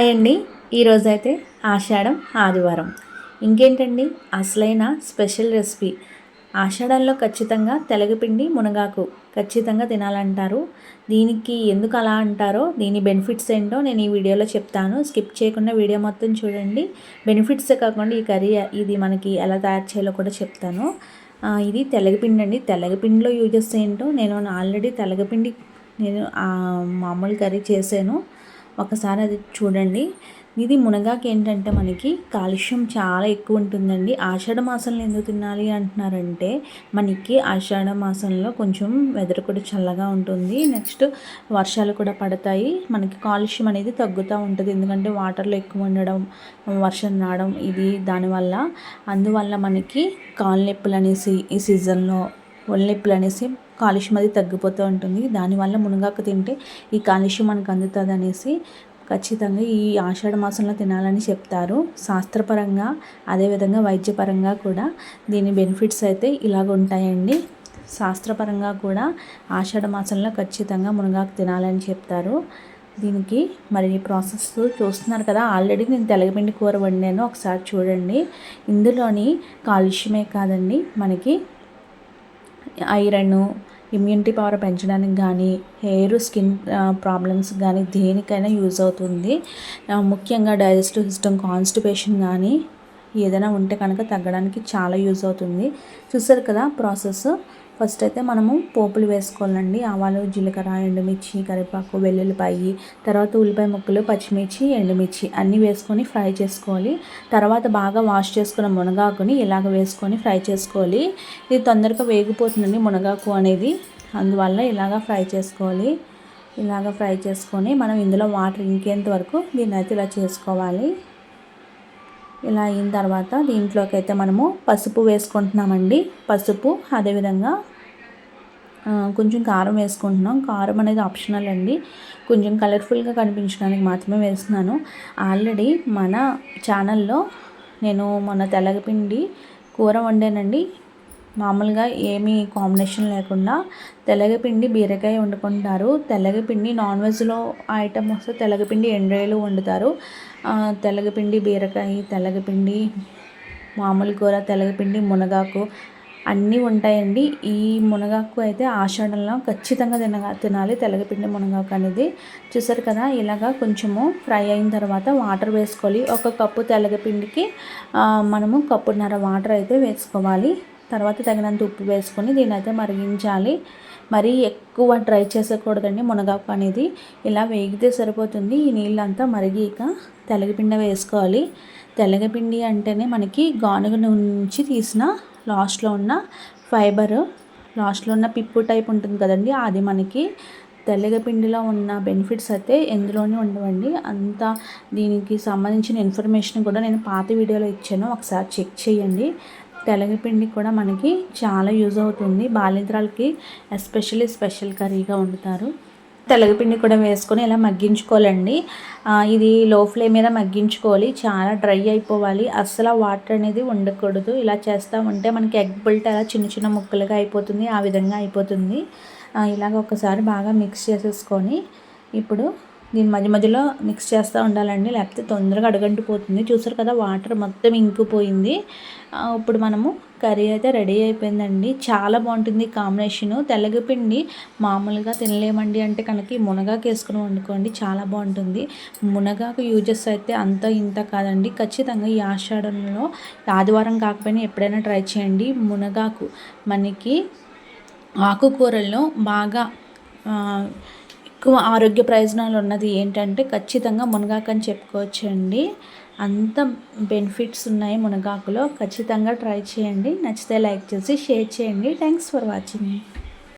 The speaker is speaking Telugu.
హాయ్ అండి ఈరోజైతే ఆషాఢం ఆదివారం. ఇంకేంటండి అసలైన స్పెషల్ రెసిపీ. ఆషాఢంలో ఖచ్చితంగా తెలగపిండి మునగాకు ఖచ్చితంగా తినాలంటారు. దీనికి ఎందుకు అలా అంటారో దీని బెనిఫిట్స్ ఏంటో నేను ఈ వీడియోలో చెప్తాను. స్కిప్ చేయకుండా వీడియో మొత్తం చూడండి. బెనిఫిట్స్ కాకుండా ఈ కర్రీ ఇది మనకి ఎలా తయారు చేయాలో కూడా చెప్తాను. ఇది తెలగపిండి అండి. తెలగపిండిలో యూజెస్ ఏంటో నేను ఆల్రెడీ తెలగపిండి నేను మామూలు కర్రీ చేశాను. ఒకసారి అది చూడండి. ఇది మునగాకు ఏంటంటే మనకి కాలుష్యం చాలా ఎక్కువ ఉంటుందండి. ఆషాఢ మాసంలో ఎందుకు తినాలి అంటున్నారంటే మనకి ఆషాఢ మాసంలో కొంచెం వెదర్ కూడా చల్లగా ఉంటుంది. నెక్స్ట్ వర్షాలు కూడా పడతాయి. మనకి కాలుష్యం అనేది తగ్గుతూ ఉంటుంది. ఎందుకంటే వాటర్లో ఎక్కువ ఉండడం వర్షం రావడం ఇది దానివల్ల. అందువల్ల మనకి కాళ్ళ నొప్పులు అనేసి ఈ సీజన్లో ఒళ్ళెప్పులు అనేసి కాలుష్యం అది తగ్గిపోతూ ఉంటుంది. దానివల్ల మునగాకు తింటే ఈ కాలుష్యం మనకు అందుతుంది అనేసి ఖచ్చితంగా ఈ ఆషాఢ మాసంలో తినాలని చెప్తారు. శాస్త్రపరంగా అదేవిధంగా వైద్యపరంగా కూడా దీని బెనిఫిట్స్ అయితే ఇలాగ ఉంటాయండి. శాస్త్రపరంగా కూడా ఆషాఢ మాసంలో ఖచ్చితంగా మునగాకు తినాలని చెప్తారు. దీనికి మరి ప్రాసెస్ చూస్తున్నారు కదా ఆల్రెడీ నేను తెలగపిండి కూర వండాను. ఒకసారి చూడండి. ఇందులోని కాలుష్యమే కాదండి మనకి ఐరన్ ఇమ్యూనిటీ పవర్ పెంచడానికి కానీ హెయిర్ స్కిన్ ప్రాబ్లమ్స్ కానీ దేనికైనా యూజ్ అవుతుంది. ముఖ్యంగా డైజెస్టివ్ సిస్టమ్ కాన్స్టిపేషన్ కానీ ఏదైనా ఉంటే కనుక తగ్గడానికి చాలా యూజ్ అవుతుంది. చూసారు కదా ప్రాసెస్ ఫస్ట్ అయితే మనము పోపులు వేసుకోవాలండి. ఆవాలు జీలకర్ర ఎండుమిర్చి కరివేపాకు వెల్లుల్లిపాయి తర్వాత ఉల్లిపాయ ముక్కలు పచ్చిమిర్చి ఎండుమిర్చి అన్నీ వేసుకొని ఫ్రై చేసుకోవాలి. తర్వాత బాగా వాష్ చేసుకున్న మునగాకుని ఇలాగ వేసుకొని ఫ్రై చేసుకోవాలి. ఇది తొందరగా వేగిపోతుందండి మునగాకు అనేది. అందువల్ల ఇలాగ ఫ్రై చేసుకోవాలి. ఇలాగ ఫ్రై చేసుకొని మనం ఇందులో వాటర్ ఇంకేంత వరకు దీన్ని అయితే ఇలా చేసుకోవాలి. ఇలా అయిన తర్వాత దీంట్లోకి అయితే మనము పసుపు వేసుకుంటున్నామండి. పసుపు అదేవిధంగా కొంచెం కారం వేసుకుంటున్నాం. కారం అనేది ఆప్షనల్ అండి. కొంచెం కలర్ఫుల్గా కనిపించడానికి మాత్రమే వేస్తున్నాను. ఆల్రెడీ మన ఛానల్లో నేను మన తెలగపిండి కూర వండానండి. మామూలుగా ఏమీ కాంబినేషన్ లేకుండా తెల్లగపిండి బీరకాయ వండుకుంటారు. తెల్లగపిండి నాన్ వెజ్లో ఐటమ్ వస్తే తెల్లగపిండి ఎండ్రాయిలు వండుతారు. తెల్లగపిండి బీరకాయ తెల్లగపిండి మామూలు కూర తెల్లగపిండి మునగాకు అన్నీ ఉంటాయండి. ఈ మునగాకు అయితే ఆషాఢంలో ఖచ్చితంగా తినగా తినాలి. తెల్లగపిండి మునగాకు అనేది చూసారు కదా ఇలాగా కొంచెము ఫ్రై అయిన తర్వాత వాటర్ వేసుకోవాలి. ఒక కప్పు తెల్లగపిండికి మనము కప్పున్నర వాటర్ అయితే వేసుకోవాలి. తర్వాత తగినంత ఉప్పు వేసుకొని దీని అయితే మరిగించాలి. మరీ ఎక్కువ డ్రై చేసకూడదండి మునగాకు అనేది. ఇలా వేగితే సరిపోతుంది. ఈ నీళ్ళంతా మరిగిక తెల్లగపిండి వేసుకోవాలి. తెల్లగపిండి అంటేనే మనకి గానుగ నుంచి తీసిన లాస్ట్లో ఉన్న ఫైబర్ లాస్ట్లో ఉన్న పిప్పు టైప్ ఉంటుంది కదండి అది మనకి తెల్లగపిండిలో ఉన్న బెనిఫిట్స్ అయితే ఎందులోనే ఉండవండి. అంత దీనికి సంబంధించిన ఇన్ఫర్మేషన్ కూడా నేను పాత వీడియోలో ఇచ్చాను. ఒకసారి చెక్ చేయండి. తెలగపిండి కూడా మనకి చాలా యూజ్ అవుతుంది. బాలింత్రాలకి ఎస్పెషల్లీ స్పెషల్ కర్రీగా వండుతారు. తెలగపిండి కూడా వేసుకొని ఇలా మగ్గించుకోవాలండి. ఇది లో ఫ్లేమ్ మీద మగ్గించుకోవాలి. చాలా డ్రై అయిపోవాలి. అస్సలు వాటర్ అనేది ఉండకూడదు. ఇలా చేస్తూ ఉంటే మనకి ఎగ్ బుల్ట్ అలా చిన్న చిన్న ముక్కలుగా అయిపోతుంది. ఆ విధంగా అయిపోతుంది. ఇలాగ ఒకసారి బాగా మిక్స్ చేసేసుకొని ఇప్పుడు దీని మధ్య మధ్యలో మిక్స్ చేస్తూ ఉండాలండి. లేకపోతే తొందరగా అడగంటిపోతుంది. చూసారు కదా వాటర్ మొత్తం ఇంకిపోయింది ఇప్పుడు మనము కర్రీ అయితే రెడీ అయిపోయిందండి. చాలా బాగుంటుంది కాంబినేషను తెల్లగపిండి మామూలుగా తినలేమండి అంటే కనుక మునగాకు వేసుకుని వండుకోండి. చాలా బాగుంటుంది. మునగాకు యూజెస్ అయితే అంత ఇంత కాదండి. ఖచ్చితంగా ఈ ఆషాఢంలో ఆదివారం కాకపోయినా ఎప్పుడైనా ట్రై చేయండి. మునగాకు మనకి ఆకుకూరల్లో బాగా ఎక్కువ ఆరోగ్య ప్రయోజనాలు ఉన్నది ఏంటంటే ఖచ్చితంగా మునగాకు చెప్పుకోవచ్చండి. అంత బెనిఫిట్స్ ఉన్నాయి మునగాకులో. ఖచ్చితంగా ట్రై చేయండి. నచ్చితే లైక్ చేసి షేర్ చేయండి. Thanks for watching.